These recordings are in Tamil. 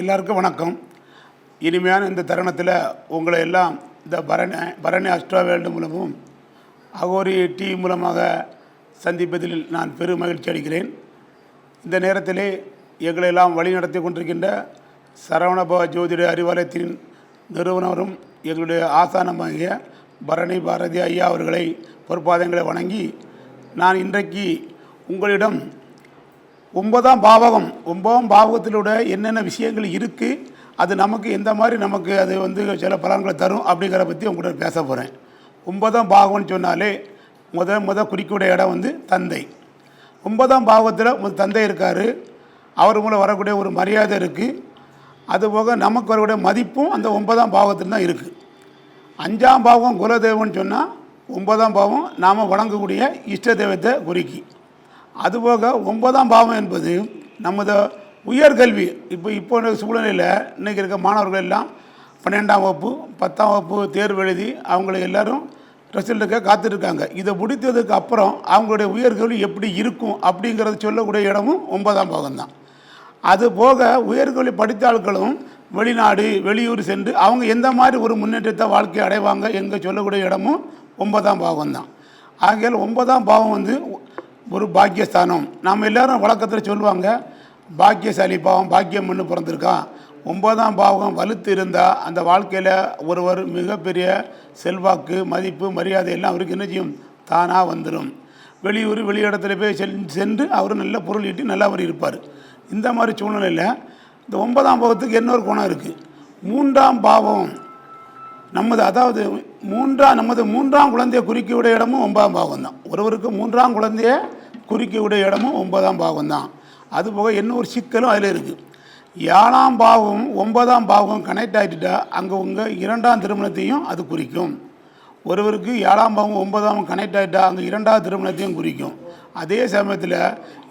எல்லாருக்கும் வணக்கம். இனிமையான இந்த தருணத்தில் உங்களை எல்லாம் இந்த பரணி பரணி அஷ்டா வேல்டு மூலமும் அகோரி டி மூலமாக சந்திப்பதில் நான் பெரும் மகிழ்ச்சி அடைகிறேன். இந்த நேரத்திலே எங்களை எல்லாம் வழி நடத்தி கொண்டிருக்கின்ற சரவணபவ ஜோதிட அறிவாலயத்தின் நிறுவனரும் எங்களுடைய ஆசானமாகிய பரணி பாரதி ஐயா அவர்களை பொறுப்பாதங்களை வணங்கி நான் இன்றைக்கு உங்களிடம் ஒன்பதாம் பாவகம் ஒன்பதாம் பாவகத்திலோட என்னென்ன விஷயங்கள் இருக்குது அது நமக்கு எந்த மாதிரி நமக்கு அது வந்து சில பலன்களை தரும் அப்படிங்கிற பற்றி உங்கள்கிட்ட பேச போகிறேன் ஒன்பதாம் பாகம்னு சொன்னாலே முத முத குறிக்கூடிய இடம் வந்து தந்தை. ஒன்பதாம் பாவத்தில் தந்தை இருக்கார். அவர் மூலம் வரக்கூடிய ஒரு மரியாதை இருக்குது அதுபோக நமக்கு வரக்கூடிய மதிப்பும் அந்த ஒன்பதாம் பாவத்தில் தான் இருக்குது அஞ்சாம் பாவம் குலதெய்வம்னு சொன்னால் ஒன்பதாம் பாவம் நாம் வணங்கக்கூடிய இஷ்ட தெய்வத்தை குறிக்கி. அதுபோக ஒன்பதாம் பாவம் என்பது நமது உயர்கல்வி. இப்போ இப்போ சூழ்நிலையில் இன்றைக்கி இருக்க மாணவர்கள் எல்லாம் பன்னெண்டாம் வகுப்பு பத்தாம் வகுப்பு தேர்வு எழுதி அவங்கள எல்லாரும் ரிசல்ட்டுக்காக காத்திருக்காங்க. இதை முடித்ததுக்கு அப்புறம் அவங்களுடைய உயர்கல்வி எப்படி இருக்கும் அப்படிங்கிறத சொல்லக்கூடிய இடமும் ஒன்பதாம் பாகம் தான். அது போக உயர்கல்வி படித்த ஆட்களும் வெளிநாடு வெளியூர் சென்று அவங்க எந்த மாதிரி ஒரு முன்னேற்றத்தை வாழ்க்கை அடைவாங்க எங்கே சொல்லக்கூடிய இடமும் ஒன்பதாம் பாகம் தான். ஆகையால் ஒன்பதாம் பாவம் வந்து ஒரு பாக்கியஸ்தானம். நாம் எல்லாரும் வழக்கத்தில் சொல்லுவாங்க பாக்கியசாலி பாவம் பாக்கியம் பண்ணு பிறந்திருக்கான் ஒன்பதாம் பாவம் வலுத்து இருந்தால் அந்த வாழ்க்கையில் ஒருவர் மிகப்பெரிய செல்வாக்கு மதிப்பு மரியாதை எல்லாம் அவருக்கு என்ன செய்யும்? தானாக வந்துடும் வெளியூர் வெளியிடத்துல போய் செல் சென்று அவர் நல்ல பொருள் ஈட்டி நல்லா அவர் இருப்பார். இந்த மாதிரி சூழ்நிலையில் இந்த ஒன்பதாம் பாவத்துக்கு இன்னொரு குணம் இருக்குது மூன்றாம் பாவம் நமது அதாவது மூன்றாம் நமது மூன்றாம் குழந்தையை குறிக்கியுடைய இடமும் ஒன்பதாம் பாகம் தான் ஒருவருக்கு மூன்றாம் குழந்தையை குறிக்கியுடைய இடமும் ஒன்பதாம் பாகம் தான் அதுபோக என்ன ஒரு சிக்கலும் அதில் இருக்குது ஏழாம் பாவம் ஒன்பதாம் பாவம் கனெக்ட் ஆகிட்டுட்டா அங்கே உங்கள் இரண்டாம் திருமணத்தையும் அது குறிக்கும். ஒருவருக்கு ஏழாம் பாவம் ஒன்பதாம் கனெக்ட் ஆகிட்டா அங்கே இரண்டாவது திருமணத்தையும் குறிக்கும். அதே சமயத்தில்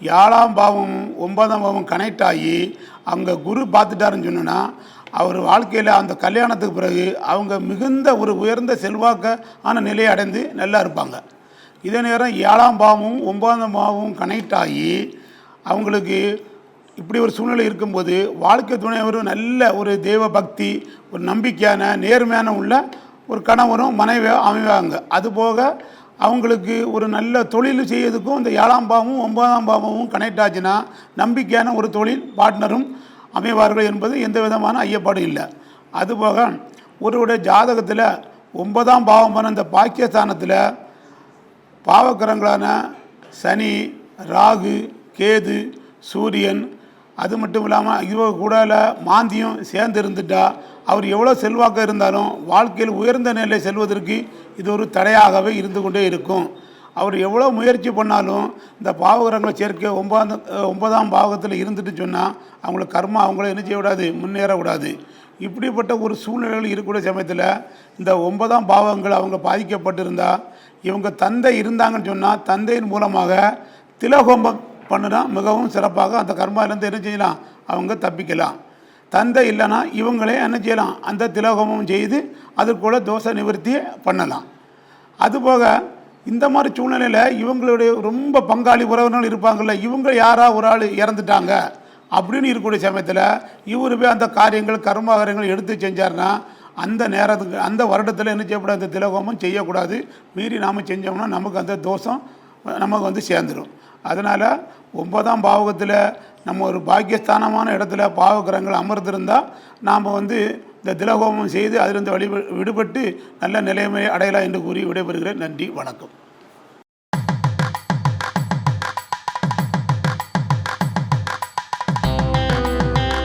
ஏழாம் பாவம் ஒன்பதாம் பாவம் கனெக்ட் ஆகி அங்கே குரு பார்த்துட்டாருன்னு சொன்னால் அவர் வாழ்க்கையில் அந்த கல்யாணத்துக்கு பிறகு அவங்க மிகுந்த ஒரு உயர்ந்த செல்வாக்கான நிலையை அடைந்து நல்லா இருப்பாங்க. இதே நேரம் ஏழாம் பாவமும் ஒன்பதாம் பாவமும் கனெக்ட் ஆகி அவங்களுக்கு இப்படி ஒரு சூழ்நிலை இருக்கும்போது வாழ்க்கை துணைவரும் நல்ல ஒரு தெய்வ பக்தி ஒரு நம்பிக்கையான நேர்மையான உள்ள ஒரு கணவரும் மனைவியும் அமைவாங்க. அதுபோக அவங்களுக்கு ஒரு நல்ல தொழில் செய்யறதுக்கும் இந்த ஏழாம் பாவமும் ஒன்பதாம் பாவமும் கனெக்ட் ஆச்சுன்னா நம்பிக்கையான ஒரு தொழில் பார்ட்னரும் அமைவார்கள் என்பது எந்த விதமான ஐயப்பாடும் இல்லை. அதுபோக ஒருவருடைய ஜாதகத்தில் ஒன்பதாம் பாவம் பண்ண இந்த பாக்கியஸ்தானத்தில் பாவக்கரங்களான சனி ராகு கேது சூரியன் அது மட்டும் இல்லாமல் இவ கூடல மாந்தியும் சேர்ந்து இருந்துட்டா அவர் எவ்வளோ செல்வாக்க இருந்தாலும் வாழ்க்கையில் உயர்ந்த நிலை செல்வதற்கு இது ஒரு தடையாகவே இருந்து கொண்டே இருக்கும். அவர் எவ்வளோ முயற்சி பண்ணாலும் இந்த பாவகரங்களை சேர்க்க ஒன்பதாம் ஒன்பதாம் பாவகத்தில் இருந்துட்டு சொன்னால் அவங்களுக்கு கர்மா அவங்கள என்ன செய்யக்கூடாது? முன்னேற இப்படிப்பட்ட ஒரு சூழ்நிலைகள் இருக்கக்கூடிய சமயத்தில் இந்த ஒன்பதாம் பாவங்கள் அவங்க பாதிக்கப்பட்டிருந்தால் இவங்க தந்தை இருந்தாங்கன்னு சொன்னால் தந்தையின் மூலமாக திலகோம்பம் பண்ணுனா மிகவும் சிறப்பாக அந்த கர்மாவிலேருந்து என்ன செய்யலாம்? அவங்க தப்பிக்கலாம். தந்தை இல்லைன்னா இவங்களே என்ன செய்யலாம்? அந்த திலகோமம் செய்து அதுக்குள்ள தோஷ நிவர்த்தி பண்ணலாம். அதுபோக இந்த மாதிரி சூழ்நிலையில் இவங்களுடைய ரொம்ப பங்காளி உறவினர்கள் இருப்பாங்கள்ல இவங்க யாரா ஒரு ஆள் இறந்துட்டாங்க அப்படின்னு இருக்கக்கூடிய சமயத்தில் இவர் போய் அந்த காரியங்கள் கர்மாகாரியங்கள் எடுத்து செஞ்சார்னா அந்த நேரத்துக்கு அந்த வருடத்தில் என்ன செய்யக்கூடாது? அந்த திலகோமம் செய்யக்கூடாது. மீறி நாம் செஞ்சோம்னா நமக்கு அந்த தோஷம் நமக்கு வந்து சேர்ந்துடும் அதனால் ஒன்பதாம் பாவகத்தில் நம்ம ஒரு பாக்கியஸ்தானமான இடத்துல பாவகிரகங்கள் அமர்ந்திருந்தால் நாம் வந்து இந்த திலகோமம் செய்து அதிலிருந்து வழி விடுபட்டு நல்ல நிலைமை அடையலாம் என்று கூறி விடைபெறுகிறேன். நன்றி வணக்கம்.